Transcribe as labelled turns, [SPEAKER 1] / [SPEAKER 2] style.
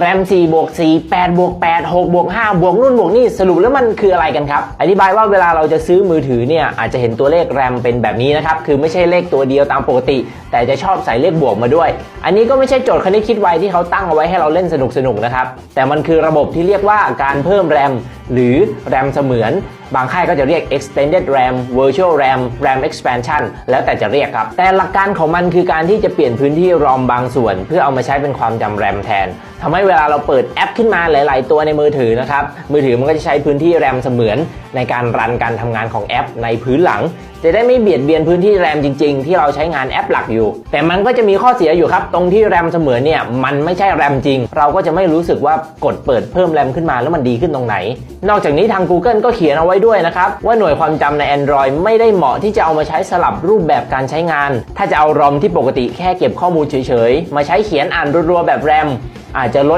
[SPEAKER 1] แรม 4 บวก 4 8 บวก 8 6 บวก 5 บวกนู่นบวกนี่สรุปแล้วมันคืออะไรกันครับ อธิบายว่าเวลาเราจะซื้อมือถือเนี่ยอาจจะเห็นตัวเลขแรมเป็นแบบนี้นะครับ คือไม่ใช่เลขตัวเดียวตามปกติ แต่จะชอบใส่เลขบวกมาด้วย อันนี้ก็ไม่ใช่โจทย์คณิตคิดไวที่เขาตั้งเอาไว้ให้เราเล่นสนุกๆนะครับแต่มันคือระบบที่เรียกว่าการเพิ่มแรม หรือแรมเสมือน บางค่ายก็จะเรียก extended RAM virtual RAM RAM expansion แล้วแต่จะเรียกครับ แต่หลักการของมันคือการที่จะเปลี่ยนพื้นที่ ROM บางส่วน เพื่อเอามาใช้เป็นความจำ RAM แทนทำให้เวลาเราเปิดแอปขึ้นมาหลาย ๆ ตัวในมือถือนะครับ มือถือมันก็จะใช้พื้นที่ RAM เสมือน ในการรันการทำงานของแอปในพื้นหลัง จะได้ไม่เบียดเบียนพื้นที่แรมจริง ๆ ที่เราใช้งานแอปหลักอยู่ แต่มันก็จะมีข้อเสียอยู่ครับ ตรงที่แรมเสมือนเนี่ยมันไม่ใช่แรมจริง เราก็จะไม่รู้สึกว่ากดเปิดเพิ่มแรมขึ้นมาแล้วมันดีขึ้นตรงไหนนอกจากนี้ทาง Google ก็เขียนเอาไว้ด้วยนะครับ ว่าหน่วยความจำใน Android ไม่ได้เหมาะที่จะเอามาใช้สลับรูปแบบการใช้งาน ถ้าจะเอารอมที่ปกติแค่เก็บข้อมูลเฉยๆ มาใช้เขียนอ่านรัวๆแบบแรมอาจจะลด